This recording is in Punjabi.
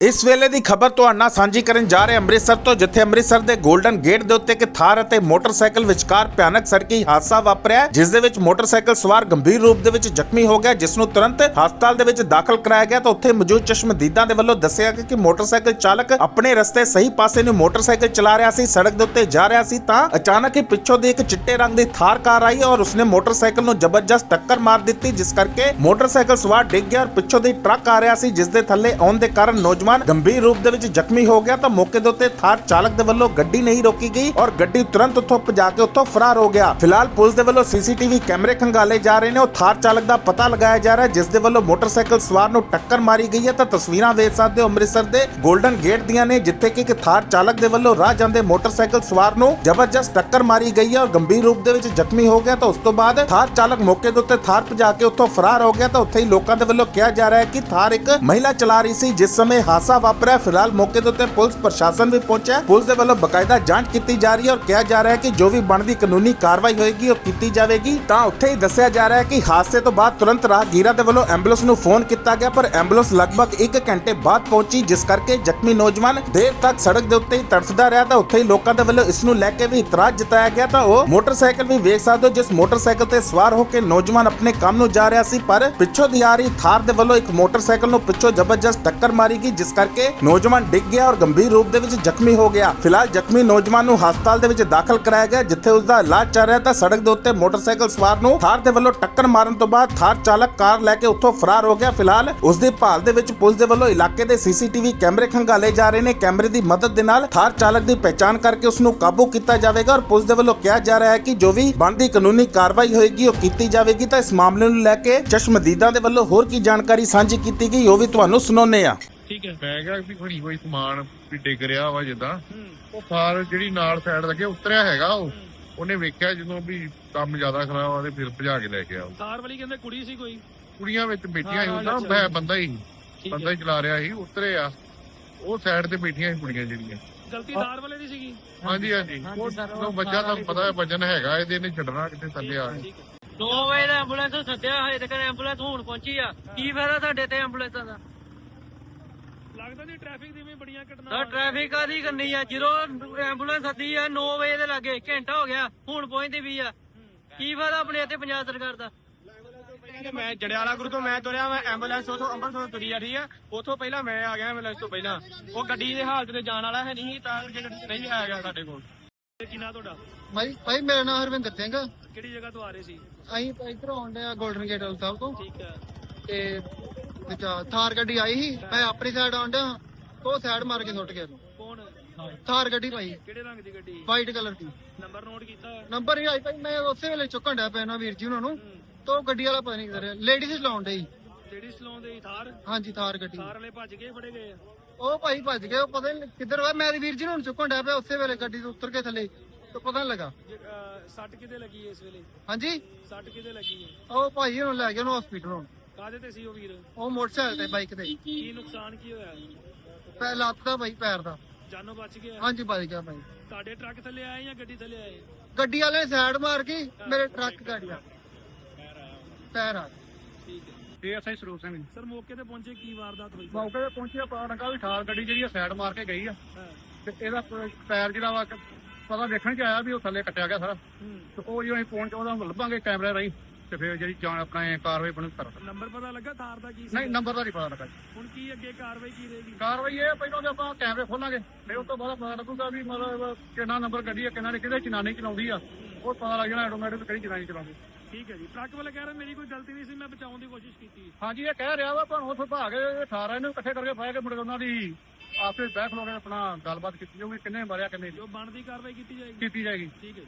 ਇਸ ਵੇਲੇ ਦੀ ਖਬਰ ਤੁਹਾਡੇ ਨਾਲ ਸਾਂਝੀ ਕਰਨ ਜਾ ਰਹੇ ਅੰਮ੍ਰਿਤਸਰ ਤੋਂ, ਜਿੱਥੇ ਅੰਮ੍ਰਿਤਸਰ ਦੇ 골ਡਨ ਗੇਟ ਦੇ ਉੱਤੇ ਇੱਕ ਥਾਰ ਅਤੇ ਮੋਟਰਸਾਈਕਲ ਵਿਚਕਾਰ ਭਿਆਨਕ ਸੜਕੀ ਹਾਦਸਾ ਵਾਪਰਿਆ ਜਿਸ ਦੇ ਵਿੱਚ ਮੋਟਰਸਾਈਕਲ ਸਵਾਰ ਗੰਭੀਰ ਰੂਪ ਦੇ ਵਿੱਚ ਜ਼ਖਮੀ ਹੋ ਗਿਆ, ਜਿਸ ਨੂੰ ਤੁਰੰਤ ਹਸਪਤਾਲ ਦੇ ਵਿੱਚ ਦਾਖਲ ਕਰਾਇਆ ਗਿਆ। ਤਾਂ ਉੱਥੇ ਮੌਜੂਦ ਚਸ਼ਮਦੀਦਾਂ ਦੇ ਵੱਲੋਂ ਦੱਸਿਆ ਕਿ ਮੋਟਰਸਾਈਕਲ ਚਾਲਕ ਆਪਣੇ ਰਸਤੇ ਸਹੀ ਪਾਸੇ ਨੂੰ ਮੋਟਰਸਾਈਕਲ ਚਲਾ ਰਿਹਾ ਸੀ, ਸੜਕ ਦੇ ਉੱਤੇ ਜਾ ਰਿਹਾ ਸੀ। ਤਾਂ ਅਚਾਨਕ ਹੀ ਪਿੱਛੋਂ ਦੀ ਇੱਕ ਚਿੱਟੇ ਰੰਗ ਦੀ ਥਾਰ ਕਾਰ ਆਈ ਔਰ ਉਸਨੇ ਮੋਟਰਸਾਈਕਲ ਨੂੰ ਜ਼ਬਰਦਸਤ ਟੱਕਰ ਮਾਰ ਦਿੱਤੀ, ਜਿਸ ਕਰਕੇ ਮੋਟਰਸਾਈਕਲ ਸਵਾਰ ਡਿੱਗ ਗਿਆ ਔਰ ਪਿੱਛੋਂ ਦੀ ਟਰੱਕ ਆ ਰਿਹਾ ਸੀ, ਜਿਸ ਦੇ ਥੱਲੇ ਆਉਣ ਦੇ ਕਾਰਨ ਨੌਜਵਾਨ ਗੰਭੀਰ ਰੂਪ ਦੇ ਵਿੱਚ ਜ਼ਖਮੀ ਹੋ ਗਿਆ ਤਾਂ ਮੌਕੇ ਦੇ ਉੱਤੇ ਥਾਰ ਚਾਲਕ ਦੇ ਵੱਲੋਂ ਗੱਡੀ ਨਹੀਂ ਰੋਕੀ ਗਈ ਔਰ ਗੱਡੀ ਤੁਰੰਤ ਉੱਥੋਂ ਭਜਾ ਕੇ ਉੱਥੋਂ ਫਰਾਰ ਹੋ ਗਿਆ। ਫਿਲਹਾਲ ਪੁਲਿਸ ਦੇ ਵੱਲੋਂ ਸੀਸੀਟੀਵੀ ਕੈਮਰੇ ਖੰਗਾਲੇ ਜਾ ਰਹੇ ਨੇ। ਉਹ ਥਾਰ ਚਾਲਕ ਦਾ ਪਤਾ ਲਗਾਇਆ ਜਾ ਰਿਹਾ ਜਿਸ ਦੇ ਵੱਲੋਂ ਮੋਟਰਸਾਈਕਲ ਸਵਾਰ ਨੂੰ ਟੱਕਰ ਮਾਰੀ ਗਈ ਹੈ। ਤਾਂ ਤਸਵੀਰਾਂ ਵੇਖ ਸਕਦੇ ਹੋ, ਅੰਮ੍ਰਿਤਸਰ ਦੇ 골ਡਨ ਗੇਟ ਦੀਆਂ ਨੇ, ਜਿੱਥੇ ਕਿ ਇੱਕ ਥਾਰ ਚਾਲਕ ਦੇ ਵੱਲੋਂ ਰਾਹ ਜਾਂਦੇ ਮੋਟਰਸਾਈਕਲ ਸਵਾਰ ਨੂੰ ਜ਼ਬਰਦਸਤ ਟੱਕਰ ਮਾਰੀ ਗਈ ਹੈ ਔਰ ਗੰਭੀਰ ਰੂਪ ਦੇ ਵਿੱਚ ਜ਼ਖਮੀ ਹੋ ਗਿਆ। ਤਾਂ ਉਸ ਤੋਂ ਬਾਅਦ ਥਾਰ ਚਾਲਕ ਮੌਕੇ ਦੇ ਉੱਤੇ ਥਾਰ ਭਜਾ ਕੇ ਉੱਥੋਂ ਫਰਾਰ ਹੋ ਗਿਆ। ਤਾਂ ਉੱਥੇ ਹੀ ਲੋਕਾਂ ਦੇ ਵੱਲੋਂ ਕਿਹਾ ਜਾ ਰਿਹਾ ਹੈ ਕਿ ਥਾਰ ਇੱਕ ਮਹਿਲਾ ਚਲਾ ਰਹੀ ਸੀ, ਜਿਸ ਸਮੇਂ ਹਾਦਸਾ ਵਾਪਰਿਆ। ਫਿਲਹਾਲ ਮੌਕੇ ਦੇ ਉੱਤੇ ਪੁਲਿਸ ਪ੍ਰਸ਼ਾਸਨ ਵੀ ਪਹੁੰਚਿਆ ਪੁਲਿਸ ਦੇ ਵੱਲੋਂ ਬਕਾਇਦਾ ਜਾਂਚ ਕੀਤੀ ਜਾ ਰਹੀ ਹੈ ਔਰ ਕਿਹਾ ਜਾ ਰਿਹਾ ਹੈ ਕਿ ਜੋ ਵੀ ਬਣਦੀ ਕਾਨੂੰਨੀ ਕਾਰਵਾਈ ਹੋਏਗੀ ਉਹ ਕੀਤੀ ਜਾਵੇਗੀ। ਤਾਂ ਉੱਥੇ ਹੀ ਦੱਸਿਆ ਜਾ ਰਿਹਾ ਹੈ ਕਿ ਹਾਦਸੇ ਤੋਂ ਬਾਅਦ ਤੁਰੰਤ ਰਾਹਗੀਰਾਂ ਦੇ ਵੱਲੋਂ ਐਂਬੂਲੈਂਸ ਨੂੰ ਫੋਨ ਕੀਤਾ ਗਿਆ, ਪਰ ਐਂਬੂਲੈਂਸ ਲਗਭਗ 1 ਘੰਟੇ ਬਾਅਦ ਪਹੁੰਚੀ, ਜਿਸ ਕਰਕੇ ਜ਼ਖਮੀ ਨੌਜਵਾਨ ਦੇਰ ਤੱਕ ਸੜਕ ਦੇ ਉੱਤੇ ਹੀ ਤੜਫਦਾ ਰਿਹਾ। ਤਾਂ ਉੱਥੇ ਹੀ ਲੋਕਾਂ ਦੇ ਵੱਲੋਂ ਇਸ ਨੂੰ ਲੈ ਕੇ ਵੀ ਇਤਰਾਜ਼ ਜਤਾਇਆ ਗਿਆ। ਤਾਂ ਉਹ ਮੋਟਰਸਾਈਕਲ ਵੀ ਵੇਖ ਸਕਦੇ ਹੋ, ਜਿਸ ਮੋਟਰਸਾਈਕਲ ਤੇ ਸਵਾਰ ਹੋ ਕੇ ਨੌਜਵਾਨ ਆਪਣੇ ਕੰਮ ਨੂੰ ਜਾ ਰਿਹਾ ਸੀ, ਪਰ ਪਿੱਛੋਂ ਦੀ ਆ ਰਹੀ ਥਾਰ ਦੇ ਵੱਲੋਂ ਇੱਕ ਮੋਟਰਸਾਈਕਲ ਨੂੰ ਪਿੱਛੋਂ ਜ਼ਬਰਦਸਤ ਟੱਕਰ ਮਾਰੀ ਗਈ, ਜਿਸ ਕਰਕੇ ਨੌਜਵਾਨ ਡਿੱਗ ਗਿਆ ਔਰ ਗੰਭੀਰ ਰੂਪ ਦੇ ਵਿੱਚ ਜ਼ਖਮੀ ਹੋ ਗਿਆ। ਫਿਲਹਾਲ ਜ਼ਖਮੀ ਨੌਜਵਾਨ ਨੂੰ ਹਸਪਤਾਲ ਦੇ ਵਿੱਚ ਦਾਖਲ ਕਰਾਇਆ ਗਿਆ, ਜਿੱਥੇ ਉਸ ਦਾ ਇਲਾਜ ਚੱਲ ਰਿਹਾ ਤਾਂ ਸੜਕ ਦੇ ਉੱਤੇ ਮੋਟਰਸਾਈਕਲ ਸਵਾਰ ਨੂੰ ਥਾਰ ਦੇ ਵੱਲੋਂ ਟੱਕਰ ਮਾਰਨ ਤੋਂ ਬਾਅਦ ਥਾਰ ਚਾਲਕ ਕਾਰ ਲੈ ਕੇ ਉੱਥੋਂ ਫਰਾਰ ਹੋ ਗਿਆ। ਫਿਲਹਾਲ ਉਸ ਦੀ ਭਾਲ ਦੇ ਵਿੱਚ ਪੁਲਿਸ ਦੇ ਵੱਲੋਂ ਇਲਾਕੇ ਦੇ ਸੀਸੀਟੀਵੀ ਕੈਮਰੇ ਖੰਗਾਲੇ ਜਾ ਰਹੇ ਨੇ। ਕੈਮਰੇ ਦੀ ਮਦਦ ਦੇ ਨਾਲ ਥਾਰ ਚਾਲਕ ਦੀ ਪਹਿਚਾਣ ਕਰਕੇ ਉਸ ਨੂੰ ਕਾਬੂ ਕੀਤਾ ਜਾਵੇਗਾ ਔਰ ਪੁਲਿਸ ਦੇ ਵੱਲੋਂ ਕਿਹਾ ਜਾ ਰਿਹਾ ਹੈ ਕਿ ਜੋ ਵੀ ਬਣਦੀ ਕਾਨੂੰਨੀ ਕਾਰਵਾਈ ਹੋਏਗੀ, ਉਹ ਕੀਤੀ ਜਾਵੇਗੀ। ਤਾਂ ਇਸ ਮਾਮਲੇ ਨੂੰ ਲੈ ਕੇ ਚਸ਼ਮਦੀਦਾਂ ਦੇ ਵੱਲੋਂ ਹੋਰ ਕੀ ਜਾਣਕਾਰੀ ਸਾਂਝੀ ਕੀਤੀ ਗਈ, ਉਹ ਵੀ ਤੁਹਾਨੂੰ ਸੁਣਾਉਂਦੇ ਆ ਠੀਕ ਹੈ। ਮੈਂ ਕਿਹਾ ਵੀ ਕੋਈ ਕੋਈ ਸਮਾਨ ਵੀ ਡਿੱਗ ਰਿਹਾ ਵਾ ਜਿੱਦਾਂ। ਉਹ ਥਾਰ ਜਿਹੜੀ ਨਾਲ ਸਾਈਡ ਲੱਗੇ ਉਤਰਿਆ ਹੈਗਾ ਉਹ। ਉਹਨੇ ਵੇਖਿਆ ਜਦੋਂ ਵੀ ਕੰਮ ਜ਼ਿਆਦਾ ਖਰਾਬ ਆ ਤੇ ਫਿਰ ਭਜਾ ਕੇ ਲੈ ਕੇ ਆਓ ਕਾਰ ਵਾਲੀ ਕਹਿੰਦੇ ਕੁੜੀ ਸੀ ਕੋਈ? ਕੁੜੀਆਂ ਵਿੱਚ ਬੈਠੀਆਂ ਸੀ ਹਾਂ, ਉਹਦਾ ਅੱਛਾ। ਮੈਂ ਬੰਦਾ ਹੀ ਬੰਦਾ ਹੀ ਚਲਾ ਰਿਹਾ ਸੀ ਉਤਰੇ ਆ। ਉਹ ਸਾਈਡ ਤੇ ਬੈਠੀਆਂ ਸੀ ਕੁੜੀਆਂ ਜਿਹੜੀਆਂ। ਗਲਤੀ ਕਾਰ ਵਾਲੇ ਦੀ ਸੀਗੀ? ਹਾਂਜੀ ਹਾਂਜੀ। ਉਹ ਬੱਚਾ ਤੁਹਾਨੂੰ ਪਤਾ ਹੈ ਵਜਨ ਹੈਗਾ ਇਹਦੇ ਨੇ ਛੱਡਣਾ ਕਿਤੇ ਥੱਲੇ ਆ ਕੇ। 2 ਵਜੇ ਦਾ ਐਂਬੂਲੈਂਸ ਸੱਦਿਆ ਹੋਏ ਤੇ ਕਹਿੰਦੇ ਐਂਬੂਲੈਂਸ ਹੁਣ ਪਹੁੰਚੀ ਆ। ਕੀ ਫਾਇਦਾ ਤੁਹਾਡੇ ਤੇ ਐਂਬੂਲੈਂਸਾਂ ਦਾ? ਲੱਗਦਾ ਨਹੀਂ ਟ੍ਰੈਫਿਕ ਦੀ ਵੀ ਬੜੀਆਂ ਤਾਂ ਘਟਨਾਵਾਂ ਟ੍ਰੈਫਿਕ ਕਾਦੀ ਕਰਨੀ ਆ? ਜਦੋਂ ਐਂਬੂਲੈਂਸ ਸੱਦੀ ਆ 9 ਵਜੇ ਦੇ ਲੱਗੇ ਘੰਟਾ ਹੋ ਗਿਆ ਹੁਣ ਪਹੁੰਚਦੀ ਵੀ ਆ। ਕੀ ਫਾਇਦਾ ਆਪਣੇ ਇੱਥੇ ਪੰਜਾਬ ਸਰਕਾਰ ਦਾ? ਮੈਂ ਜੜਿਆਲਾ ਗੁਰੂ ਤੋਂ ਮੈਂ ਤੁਰਿਆ ਮੈਂ ਐਂਬੂਲੈਂਸ ਉਥੋਂ ਅੰਮ੍ਰਿਤਸਰ ਤੋਂ ਤੁਰੀ ਆ ਠੀਕ ਆ? ਉਥੋਂ ਪਹਿਲਾਂ ਮੈਂ ਆ ਗਿਆ ਐਂਬੂਲੈਂਸ ਤੋਂ ਪਹਿਲਾਂ। ਉਹ ਗੱਡੀ ਦੇ ਹਾਲਤ ਤੇ ਜਾਣ ਵਾਲਾ ਹੈ ਨਹੀਂ ਤਾਂ ਜੇ ਗੱਡੀ 'ਚ ਨਹੀਂ ਆਇਆ ਗਿਆ ਸਾਡੇ ਕੋਲ। ਇਹ ਕੀ ਨਾਂ ਤੁਹਾਡਾ? ਭਾਈ ਭਾਈ ਮੇਰਾ ਨਾਮ ਹਰਵਿੰਦਰ ਸਿੰਘ ਆ। ਕਿਹੜੀ ਜਗ੍ਹਾ ਤੋਂ ਆ ਰਹੇ ਸੀ? ਅਸੀਂ ਇਧਰੋਂ ਆਉਂਦੇ ਆ 골ਡਨ ਗੇਟ ਵਾਲ ਸਾਹਿਬ ਤੋਂ। ਠੀਕ ਹੈ ਤੇ ਆ ਥਾਰ ਗੱਡੀ ਆਈ ਸੀ ਮੈਂ ਆਪਣੀ ਸਾਈਡ ਆਉਂਦਾ ਉਹ ਸਾਈਡ ਮਾਰ ਕੇ ਸੁੱਟ ਗਿਆ। ਕੌਣ? ਥਾਰ ਗੱਡੀ ਭਾਈ। ਕਿਹੜੇ ਰੰਗ ਦੀ ਗੱਡੀ? ਵਾਈਟ ਕਲਰ ਦੀ। ਨੰਬਰ ਨੋਟ ਕੀਤਾ? ਨੰਬਰ ਹੀ ਆਈ ਭਾਈ ਮੈਂ ਉਸੇ ਵੇਲੇ ਚੁੱਕਣ ਡਿਆ ਪਿਆ ਨਾ ਵੀਰ ਜੀ ਉਹਨਾਂ ਨੂੰ ਤਾਂ ਉਹ ਗੱਡੀ ਵਾਲਾ ਪਤਾ ਨਹੀਂ ਕਿਧਰ ਲੇਡੀਜ਼ ਚਲਾਉਣ ਡਈ। ਜਿਹੜੀ ਸਲੋਂ ਦੇ ਥਾਰ? ਹਾਂਜੀ ਥਾਰ ਗੱਡੀ। ਕਾਰ ਵਾਲੇ ਭੱਜ ਗਏ ਫੜੇ ਗਏ? ਆ ਉਹ ਭਾਈ ਭੱਜ ਗਏ ਉਹ ਪਤਾ ਨਹੀਂ ਕਿੱਧਰ ਹੋਇਆ। ਮੈਂ ਵੀਰ ਜੀ ਨੂੰ ਚੁੱਕਣ ਡਿਆ ਪਿਆ ਉਸੇ ਵੇਲੇ ਗੱਡੀ ਤੋਂ ਉਤਰ ਕੇ ਥੱਲੇ ਤਾਂ ਪਤਾ ਨਹੀਂ ਲੱਗਾ। ਜੇ, ਅਹ, ਸੱਟ ਕਿਤੇ ਲੱਗੀ ਹੈ ਇਸ ਵੇਲੇ? ਹਾਂਜੀ? ਸੱਟ ਕਿਤੇ ਲੱਗੀ? ਹੈ ਉਹ ਭਾਈ ਉਹਨੂੰ ਲੈ ਗਏ ਉਹਨੂੰ ਹਸਪੀਟਲ ਹੁਣ। ਕਾਦੇ ਤੇ ਸੀ ਉਹ ਵੀਰ? ਉਹ ਮੋਟਰਸਾਈਕਲ ਤੇ ਬਾਈਕ ਤੇ। ਕੀ ਨੁਕਸਾਨ ਕੀ ਹੋਇਆ ਪੈ ਲੱਤ ਦਾ ਭਾਈ ਪੈਰ ਦਾ। ਜਾਨੋਂ ਬਚ ਗਿਆ? ਹਾਂਜੀ ਵੱਜ ਗਿਆ ਭਾਈ ਤੁਹਾਡੇ ਟਰੱਕ ਥੱਲੇ ਆਏ ਜਾਂ ਗੱਡੀ ਥੱਲੇ ਆਏ? ਗੱਡੀ ਵਾਲੇ ਸਾਈਡ ਮਾਰ ਕੇ ਮੇਰੇ ਟਰੱਕ ਗਾੜੀ ਆ। ਪੈਰ ਆ। ਠੀਕ ਹੈ। ਏਐਸਆਈ ਸਰੂਪ ਸਿੰਘ ਸਰ ਮੌਕੇ ਤੇ ਪਹੁੰਚੇ ਕੀ ਵਾਰਦਾਤ ਹੋਈ? ਮੌਕੇ ਤੇ ਪਹੁੰਚਿਆ ਪਤਾ ਲੱਗਾ ਵੀ ਠਾਰ ਗੱਡੀ ਜਿਹੜੀ ਆ ਸਾਈਡ ਮਾਰ ਕੇ ਗਈ ਆ। ਤੇ ਇਹਦਾ ਪੈਰ ਜਿਹੜਾ ਵਾ ਪਤਾ ਦੇਖਣ ਚ ਆਇਆ ਵੀ ਉਹ ਥੱਲੇ ਕੱਟਿਆ ਗਿਆ ਸਾਰਾ। ਤੇ ਉਹ ਜਦੋਂ ਅਸੀਂ ਪਹੁੰਚ ਉਹਦਾ ਲੱਭਾਂਗੇ ਕੈਮਰੇ ਰਾਹੀਂ। ਤੇ ਫਿਰ ਜਿਹੜੀ ਜਾਣ ਆਪਣਾ ਇਹ ਕਾਰਵਾਈ ਬਣੂ ਕਰ ਨੰਬਰ ਪਤਾ ਲੱਗਾ ਥਾਰ ਦਾ ਕੀ ਸੀ? ਨਹੀਂ ਨੰਬਰ ਦਾ ਨਹੀਂ ਪਤਾ ਲੱਗਾ। ਜੀ। ਹੁਣ ਕੀ ਅੱਗੇ ਕਾਰਵਾਈ ਕੀ ਰਹੇਗੀ? ਕਾਰਵਾਈ ਇਹ ਪਹਿਲਾਂ ਤੇ ਆਪਾਂ ਕੈਮਰੇ ਖੋਲਾਂਗੇ। ਫਿਰ ਉਸ ਤੋਂ ਬਾਅਦ ਪਤਾ ਲੱਗੂਗਾ ਵੀ ਮਤਲਬ ਕਿੰਨਾ ਨੰਬਰ ਗੱਡੀ ਆ ਕਿੰਨਾ ਨੇ ਕਿਹਦੇ ਚਨਾਨੀ ਚਲਾਉਂਦੀ ਆ। ਉਹ ਪਤਾ ਲੱਗ ਜਾਣਾ ਆਟੋਮੈਟਿਕ ਕਿਹੜੀ ਚਨਾਨੀ ਚਲਾਉਂਦੀ। ਠੀਕ ਹੈ ਜੀ। ਟਰੱਕ ਵਾਲਾ ਕਹਿ ਰਿਹਾ ਮੇਰੀ ਕੋਈ ਗਲਤੀ ਨਹੀਂ ਸੀ ਮੈਂ ਬਚਾਉਣ ਦੀ ਕੋਸ਼ਿਸ਼ ਕੀਤੀ। ਹਾਂਜੀ ਇਹ ਕਹਿ ਰਿਹਾ ਵਾ ਪਰ ਉੱਥੋਂ ਭਾਗ ਕੇ 18 ਇਹਨੂੰ ਇਕੱਠੇ ਕਰਕੇ ਫਾਇਆ ਕੇ ਮੁੰਡੇ ਉਹਨਾਂ ਦੀ ਆਪੇ ਹੋ ਕੇ ਆਪਣਾ ਗੱਲਬਾਤ ਕੀਤੀ ਜਾਊਗੀ ਕਿੰਨੇ ਮਾਰਿਆ ਕਿੰਨੇ ਨਹੀਂ। ਜੋ ਬਣਦੀ ਕਾਰਵਾਈ ਕੀਤੀ ਜਾਏਗੀ। ਕੀਤੀ ਜਾਏਗੀ। ਠੀਕ ਹੈ ਜੀ।